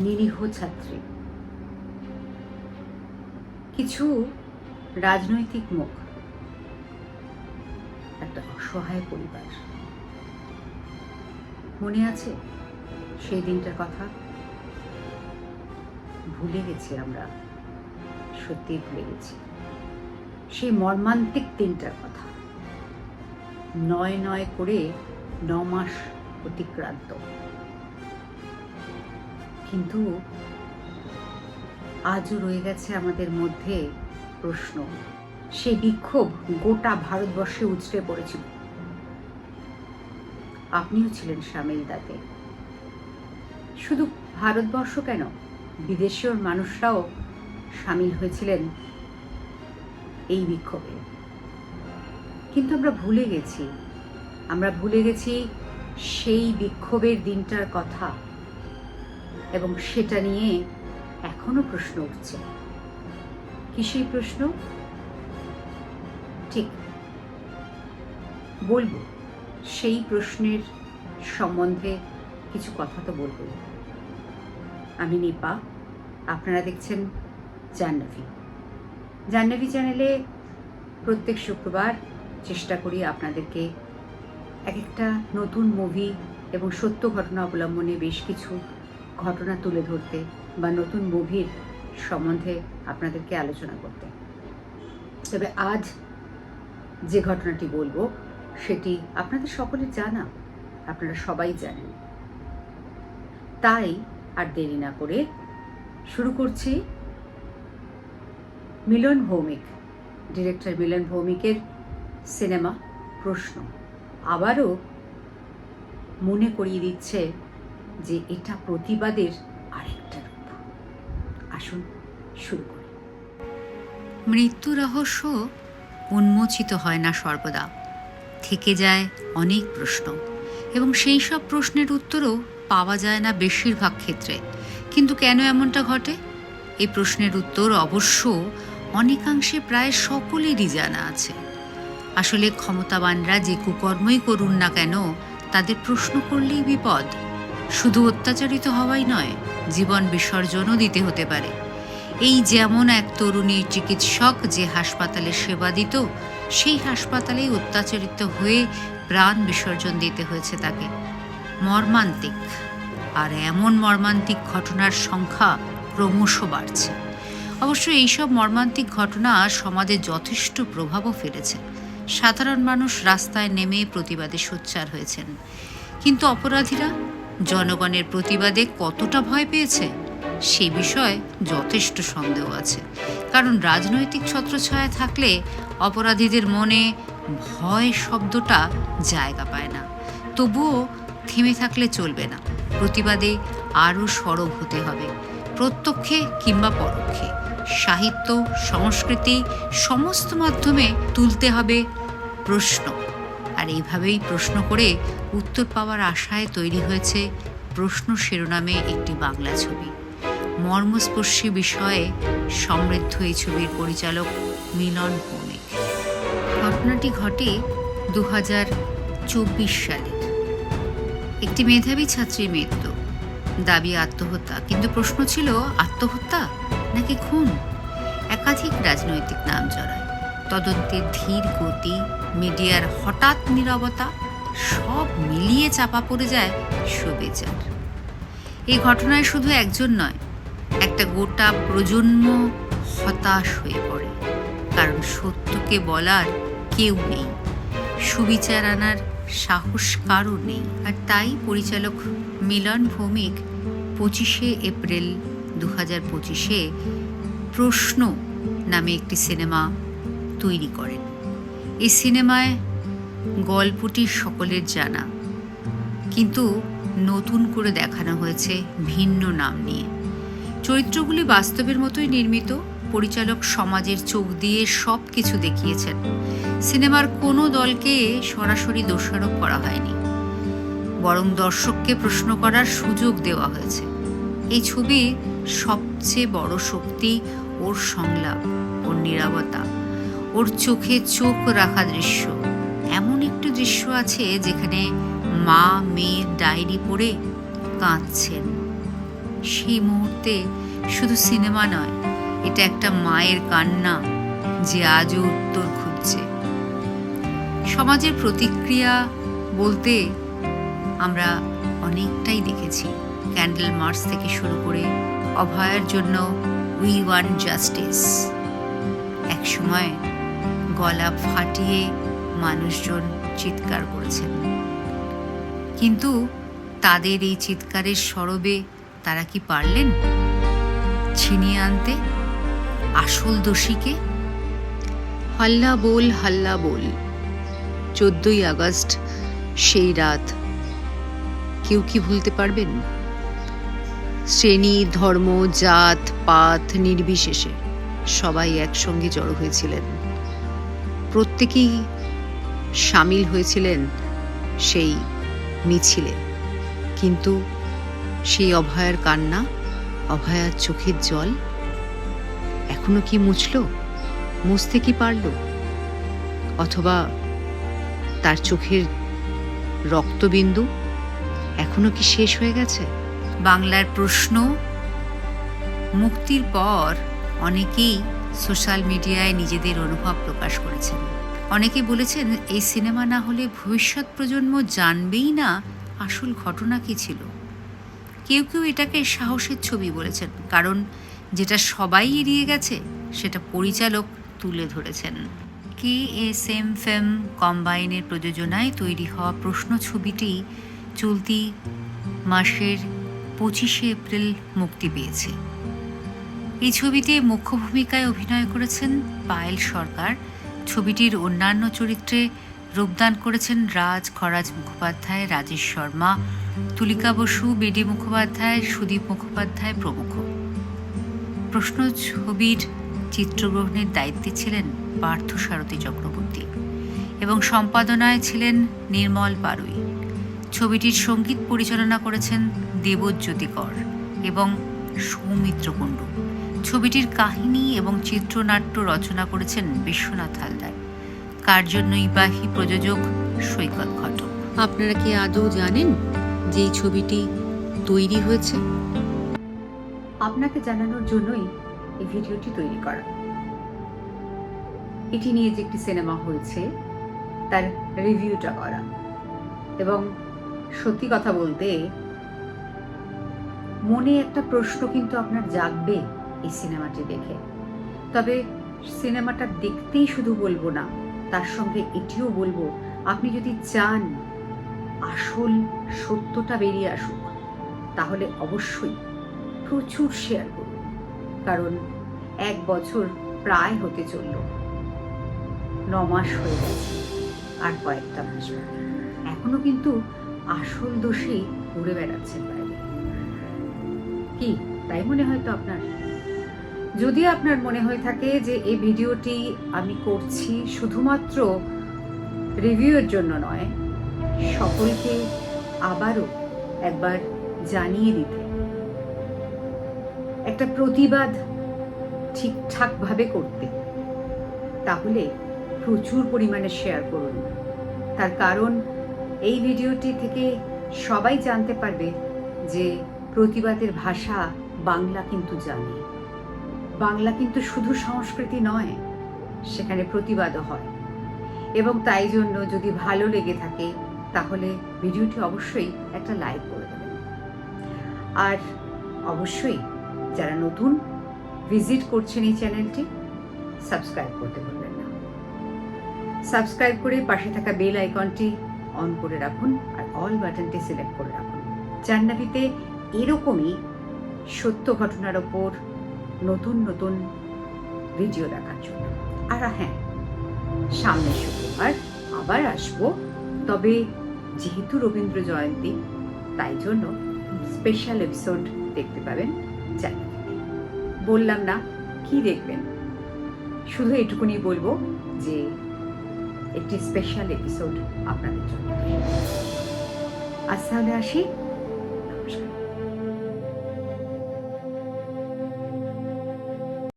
নিরীহ ছাত্রী। কিছু রাজনৈতিক মুখ, একটা অসহায় পরিবার। মনে আছে সেই দিনটার কথা? ভুলে গেছি আমরা সত্যি ভুলে গেছি। সেই মর্মান্তিক দিনটার কথা। নয় নয় করে ন মাস অতিক্রান্ত। কিন্তু আজও রয়ে গেছে আমাদের মধ্যে প্রশ্ন। সেই বিক্ষোভ গোটা ভারতবর্ষে উছড়ে পড়েছিল। আপনিও ছিলেন সামিল তাতে শুধু ভারতবর্ষ কেন? বিদেশীয় মানুষরাও সামিল হয়েছিলেন এই বিক্ষোভে। কিন্তু আমরা ভুলে গেছি, আমরা ভুলে গেছি সেই বিক্ষোভের দিনটার কথা। এবং সেটা নিয়ে এখনও প্রশ্ন উঠছে। কি সেই প্রশ্ন? ঠিক। বলব, সেই প্রশ্নের সম্বন্ধে কিছু কথা তো বলবই আমি নিপা, আপনারা দেখছেন জাহ্নবী। জাহ্নবী চ্যানেলে প্রত্যেক শুক্রবার চেষ্টা করি আপনাদেরকে এক একটা নতুন মুভি এবং সত্য ঘটনা অবলম্বনে বেশ কিছু ঘটনা তুলে ধরতে বা নতুন মুভির সম্বন্ধে আপনাদেরকে আলোচনা করতে। তবে আজ যে ঘটনাটি বলব, সেটি আপনাদের সকলের জানা, আপনারা সবাই জানেন। তাই আর দেরি না করে শুরু করছি মিলন ভৌমিক, ডিরেক্টর মিলন ভৌমিকের সিনেমা প্রশ্ন। আবারও মনে করিয়ে দিচ্ছে যে এটা প্রতিবাদের আরেকটা রূপ। আসুন, শুরু করি। মৃত্যু রহস্য উন্মোচিত হয় না সর্বদা। থেকে যায় অনেক প্রশ্ন এবং সেই সব প্রশ্নের উত্তরও পাওয়া যায় না বেশিরভাগ ক্ষেত্রে। কিন্তু কেন এমনটা ঘটে? এই প্রশ্নের উত্তর অবশ্য অনেকাংশে প্রায় সকলেরই জানা আছে। আসলে ক্ষমতাবানরা যে কুকর্মই করুন না কেন, তাদের প্রশ্ন করলেই বিপদ। শুধু অত্যাচারিত হওয়াই নয়, জীবন বিসর্জনও দিতে হতে পারে। এই যেমন এক তরুণী চিকিৎসক যে হাসপাতালে সেবা দিত, সেই হাসপাতালেই অত্যাচারিত হয়ে প্রাণ বিসর্জন দিতে হয়েছে তাকে। মর্মান্তিক। আর এমন মর্মান্তিক ঘটনার সংখ্যা ক্রমশ বাড়ছে। অবশ্য এইসব মর্মান্তিক ঘটনা সমাজে যথেষ্ট প্রভাবও ফেলেছে। সাধারণ মানুষ রাস্তায় নেমে প্রতিবাদে সোচ্চার হয়েছেন। কিন্তু অপরাধীরা জনগণের প্রতিবাদে কতটা ভয় পেয়েছে, সে বিষয়ে যথেষ্ট সন্দেহ আছে। কারণ রাজনৈতিক ছত্রছায়া থাকলে অপরাধীদের মনে ভয় শব্দটা জায়গা পায় না। তবুও থেমে থাকলে চলবে না। প্রতিবাদে আরও সরব হতে হবে। প্রত্যক্ষে কিংবা পরোক্ষে। সাহিত্য, সংস্কৃতি, সমস্ত মাধ্যমে তুলতে হবে প্রশ্ন। আর এইভাবেই প্রশ্ন করে উত্তর পাওয়ার আশায় তৈরি হয়েছে প্রশ্ন শিরোনামে একটি বাংলা ছবি। মর্মস্পর্শী বিষয়ে সমৃদ্ধ এই ছবির পরিচালক মিলন ভৌমিক। ঘটনাটি ঘটে দু হাজার চব্বিশ সালে। একটি মেধাবী ছাত্রীর মৃত্যু। দাবি আত্মহত্যা। কিন্তু প্রশ্ন ছিল, আত্মহত্যা? নাকি খুন? একাধিক রাজনৈতিক নাম জড়ায়। তদন্তের ধীর গতি মিডিয়ার হঠাৎ নীরবতা সব মিলিয়ে চাপা পড়ে যায় সুবেচার। এই ঘটনায় শুধু একজন নয়, একটা গোটা প্রজন্ম হতাশ হয়ে পড়ে। কারণ সত্যকে বলার কেউ নেই, সুবিচার আনার সাহস কারও নেই। আর তাই পরিচালক মিলন ভৌমিক পঁচিশে এপ্রিল দু হাজার পঁচিশে প্রশ্ন নামে একটি সিনেমা তৈরি করেন। এই সিনেমায় গল্পটি সকলের জানা। কিন্তু নতুন করে দেখানো হয়েছে ভিন্ন নাম নিয়ে। চরিত্রগুলি বাস্তবের মতোই নির্মিত, পরিচালক সমাজের চোখ দিয়ে সব কিছু দেখিয়েছেন। সিনেমার কোনো দলকে সরাসরি দোষারোপ করা হয়নি। বরং দর্শককে প্রশ্ন করার সুযোগ দেওয়া হয়েছে। এই ছবির সবচেয়ে বড় শক্তি ওর সংলাপ, ওর নিরাপত্তা ওর চোখে চোখ রাখা দৃশ্য। এমন একটি দৃশ্য আছে যেখানে মা মেয়ের ডায়েরি পড়ে কাঁদছেন। সেই মুহূর্তে শুধু সিনেমা নয়, এটা একটা মায়ের কান্না যে আজও উত্তর খুঁজছে। সমাজের প্রতিক্রিয়া বলতে আমরা অনেকটাই দেখেছি। ক্যান্ডেল মার্চ থেকে শুরু করে অভয়ার জন্য উই ওয়ান জাস্টিস একসময় গলা ফাটিয়ে মানুষজন চিৎকার করেছেন। কিন্তু তাদের এই চিৎকারের সরবে তারা কি পারলেন? ছিনিয়ে আনতে? আসল দোষীকে হাল্লা বোল হাল্লা বোল। চোদ্দই আগস্ট, সেই রাত। কেউ কি ভুলতে পারবেন? শ্রেণি, ধর্ম, জাত, পাত নির্বিশেষে সবাই একসঙ্গে জড়ো হয়েছিলেন। প্রত্যেকেই সামিল হয়েছিলেন সেই মিছিলে। কিন্তু সেই অভয়ার কান্না, অভয়ার চোখের জল এখনও কি মুছল? মুছতে কি পারল? অথবা তার চোখের রক্তবিন্দু এখনও কি শেষ হয়ে গেছে? বাংলার প্রশ্ন, মুক্তির পর অনেকেই সোশ্যাল মিডিয়ায় নিজেদের অনুভব প্রকাশ করেছেন। অনেকে বলেছেন, এই সিনেমা না হলে ভবিষ্যৎ প্রজন্ম জানবেই না আসল ঘটনা কি ছিল। কেউ কেউ এটাকে সাহসের ছবি বলেছেন, কারণ যেটা সবাই এড়িয়ে গেছে, সেটা পরিচালক তুলে ধরেছেন। কে এস এম ফেম কম্বাইনের প্রযোজনায় তৈরি হওয়া প্রশ্ন ছবিটি চলতি মাসের পঁচিশে এপ্রিল মুক্তি পেয়েছে। এই ছবিতে মুখ্য ভূমিকায় অভিনয় করেছেন পায়েল সরকার। ছবিটির অন্যান্য চরিত্রে রূপদান করেছেন রাজ খরাজ মুখোপাধ্যায়, রাজেশ শর্মা, তুলিকা বসু, বেডি মুখোপাধ্যায়, সুদীপ মুখোপাধ্যায় প্রমুখ। প্রশ্ন ছবির চিত্রগ্রহণের দায়িত্বে ছিলেন পার্থ সারথী চক্রবর্তী এবং সম্পাদনায় ছিলেন নির্মল পারুই ছবিটির সংগীত পরিচালনা করেছেন দেবজ্যোতি কর এবং সৌমিত্র কুণ্ডু। ছবিটির কাহিনী এবং চিত্রনাট্য রচনা করেছেন বিশ্বনাথ হালদার। কার্যনির্বাহী প্রযোজক সৈকত ঘটক। আপনারা কি আদৌ জানেন যে এই ছবিটি তৈরি হয়েছে? আপনাকে জানানোর জন্যই এই ভিডিওটি তৈরি করা। এটি নিয়ে যে একটি সিনেমা হয়েছে তার রিভিউটা করা। এবং সত্যি কথা বলতে মনে একটা প্রশ্ন কিন্তু আপনার জাগবে। এই সিনেমাটি দেখে। তবে সিনেমাটা দেখতেই শুধু বলব না, তার সঙ্গে এটিও বলব, আপনি যদি চান আসল সত্যটা বেরিয়ে আসুক, তাহলে অবশ্যই প্রচুর শেয়ার করুন, কারণ এক বছর প্রায় হতে চলল। ন মাস হয়ে গেছে, আর কয়েকটা মাস এখনও কিন্তু আসল দোষী ঘুরে বেড়াচ্ছেন বাইরে। কি, তাই মনে হয় তো আপনার? যদি আপনার মনে হয়ে থাকে যে এই ভিডিওটি আমি করছি শুধুমাত্র রিভিউয়ের জন্য নয়, সকলকে আবারও একবার জানিয়ে দিতে। একটা প্রতিবাদ ঠিকঠাকভাবে করতে। তাহলে প্রচুর পরিমাণে শেয়ার করুন। তার কারণ, এই ভিডিওটি থেকে সবাই জানতে পারবে যে প্রতিবাদের ভাষা বাংলা কিন্তু জানে। বাংলা কিন্তু শুধু সংস্কৃতি নয়, সেখানে প্রতিবাদও হয়। এবং তাই জন্য যদি ভালো লেগে থাকে, তাহলে ভিডিওটি অবশ্যই একটা লাইক করে দেবেন। আর অবশ্যই যারা নতুন, ভিজিট করছেন এই চ্যানেলটি, সাবস্ক্রাইব করতে ভুলবেন না। সাবস্ক্রাইব করে পাশে থাকা বেল আইকনটি অন করে রাখুন আর অল বাটনটি সিলেক্ট করে রাখুন। জান্নাবিতে এরকমই সত্য ঘটনার ওপর নতুন নতুন ভিডিও দেখার জন্য। আর হ্যাঁ সামনে শুক্রবার আবার আসব। তবে যেহেতু রবীন্দ্র জয়ন্তী, তাই জন্য স্পেশাল এপিসোড দেখতে পাবেন চ্যানেলে বললাম না, কি দেখবেন? শুধু এটুকুনি বলব যে একটি স্পেশাল এপিসোড আপনাদের জন্য। আজ তাহলে আসি।